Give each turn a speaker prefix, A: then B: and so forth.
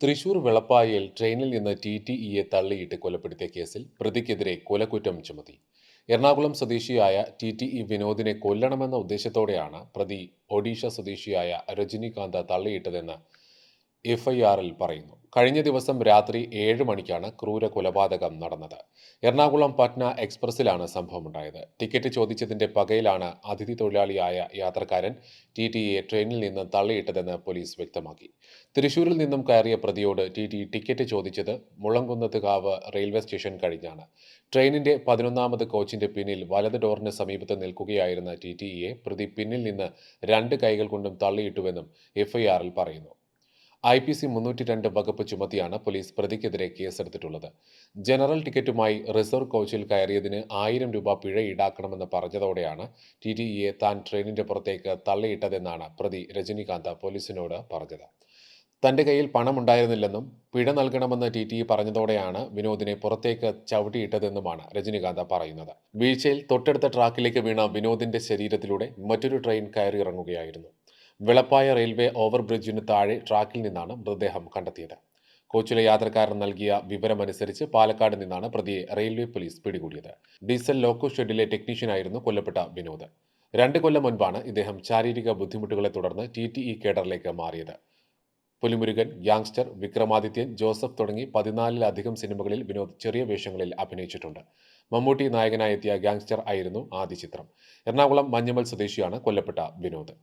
A: തൃശൂർ വെളപ്പായയിൽ ട്രെയിനിൽ നിന്ന് T T ഇയെ തള്ളിയിട്ട് കൊലപ്പെടുത്തിയ കേസിൽ പ്രതിക്കെതിരെ കൊലക്കുറ്റം ചുമത്തി. എറണാകുളം സ്വദേശിയായ ടി ടി ഇ വിനോദിനെ കൊല്ലണമെന്ന ഉദ്ദേശത്തോടെയാണ് പ്രതി ഒഡീഷ സ്വദേശിയായ രജനീകാന്ത തള്ളിയിട്ടതെന്ന് എഫ്ഐആറിൽ പറയുന്നു. കഴിഞ്ഞ ദിവസം രാത്രി ഏഴ് മണിക്കാണ് ക്രൂര കൊലപാതകം നടന്നത്. എറണാകുളം പട്ന എക്സ്പ്രസിലാണ് സംഭവമുണ്ടായത്. ടിക്കറ്റ് ചോദിച്ചതിന്റെ പകയിലാണ് അതിഥി തൊഴിലാളിയായ യാത്രക്കാരൻ ടി ടിയെ ട്രെയിനിൽ നിന്ന് തള്ളിയിട്ടതെന്ന് പോലീസ് വ്യക്തമാക്കി. തൃശൂരിൽ നിന്നും കയറിയ പ്രതിയോട് ടി ടി ടിക്കറ്റ് ചോദിച്ചത് മുളങ്കുന്നത്തുകാവ് റെയിൽവേ സ്റ്റേഷൻ കഴിഞ്ഞാണ്. ട്രെയിനിന്റെ പതിനൊന്നാമത് കോച്ചിന്റെ പിന്നിൽ വലത് ഡോറിന് സമീപത്ത് നിൽക്കുകയായിരുന്ന ടി ടിയെ പ്രതി പിന്നിൽ നിന്ന് രണ്ട് കൈകൾ കൊണ്ടും തള്ളിയിട്ടുവെന്നും എഫ്ഐആറിൽ പറയുന്നു. ഐ പി സി മുന്നൂറ്റി രണ്ട് വകുപ്പ് ചുമത്തിയാണ് പോലീസ് പ്രതിക്കെതിരെ കേസെടുത്തിട്ടുള്ളത്. ജനറൽ ടിക്കറ്റുമായി റിസർവ് കോച്ചിൽ കയറിയതിന് ആയിരം രൂപ പിഴ ഈടാക്കണമെന്ന് പറഞ്ഞതോടെയാണ് ടി ടി ഇയെ താൻ ട്രെയിനിന്റെ പുറത്തേക്ക് തള്ളിയിട്ടതെന്നാണ് പ്രതി രജനീകാന്ത് പോലീസിനോട് പറഞ്ഞത്. തന്റെ കയ്യിൽ പണമുണ്ടായിരുന്നില്ലെന്നും പിഴ നൽകണമെന്ന് ടി ടി പറഞ്ഞതോടെയാണ് വിനോദിനെ പുറത്തേക്ക് ചവിട്ടിയിട്ടതെന്നുമാണ് രജനീകാന്ത് പറയുന്നത്. വീഴ്ചയിൽ തൊട്ടടുത്ത ട്രാക്കിലേക്ക് വീണ വിനോദിന്റെ ശരീരത്തിലൂടെ മറ്റൊരു ട്രെയിൻ കയറിയിറങ്ങുകയായിരുന്നു. വെളപ്പായ റെയിൽവേ ഓവർബ്രിഡ്ജിന് താഴെ ട്രാക്കിൽ നിന്നാണ് മൃതദേഹം കണ്ടെത്തിയത്. കോച്ചിലെ യാത്രക്കാരൻ നൽകിയ വിവരമനുസരിച്ച് പാലക്കാട് നിന്നാണ് പ്രതിയെ റെയിൽവേ പോലീസ് പിടികൂടിയത്. ഡീസൽ ലോക്കോ ഷെഡിലെ ടെക്നീഷ്യനായിരുന്നു കൊല്ലപ്പെട്ട വിനോദ്. രണ്ട് കൊല്ലം മുൻപാണ് ഇദ്ദേഹം ശാരീരിക ബുദ്ധിമുട്ടുകളെ തുടർന്ന് ടി ടി ഇ കേഡറിലേക്ക് മാറിയത്. പുലിമുരുകൻ ഗ്യാങ്സ്റ്റർ വിക്രമാദിത്യൻ ജോസഫ് തുടങ്ങി പതിനാലിലധികം സിനിമകളിൽ വിനോദ് ചെറിയ വേഷങ്ങളിൽ അഭിനയിച്ചിട്ടുണ്ട്. മമ്മൂട്ടി നായകനായെത്തിയ ഗ്യാങ്സ്റ്റർ ആയിരുന്നു ആദ്യ ചിത്രം. എറണാകുളം മഞ്ഞമൽ സ്വദേശിയാണ് കൊല്ലപ്പെട്ട വിനോദ്.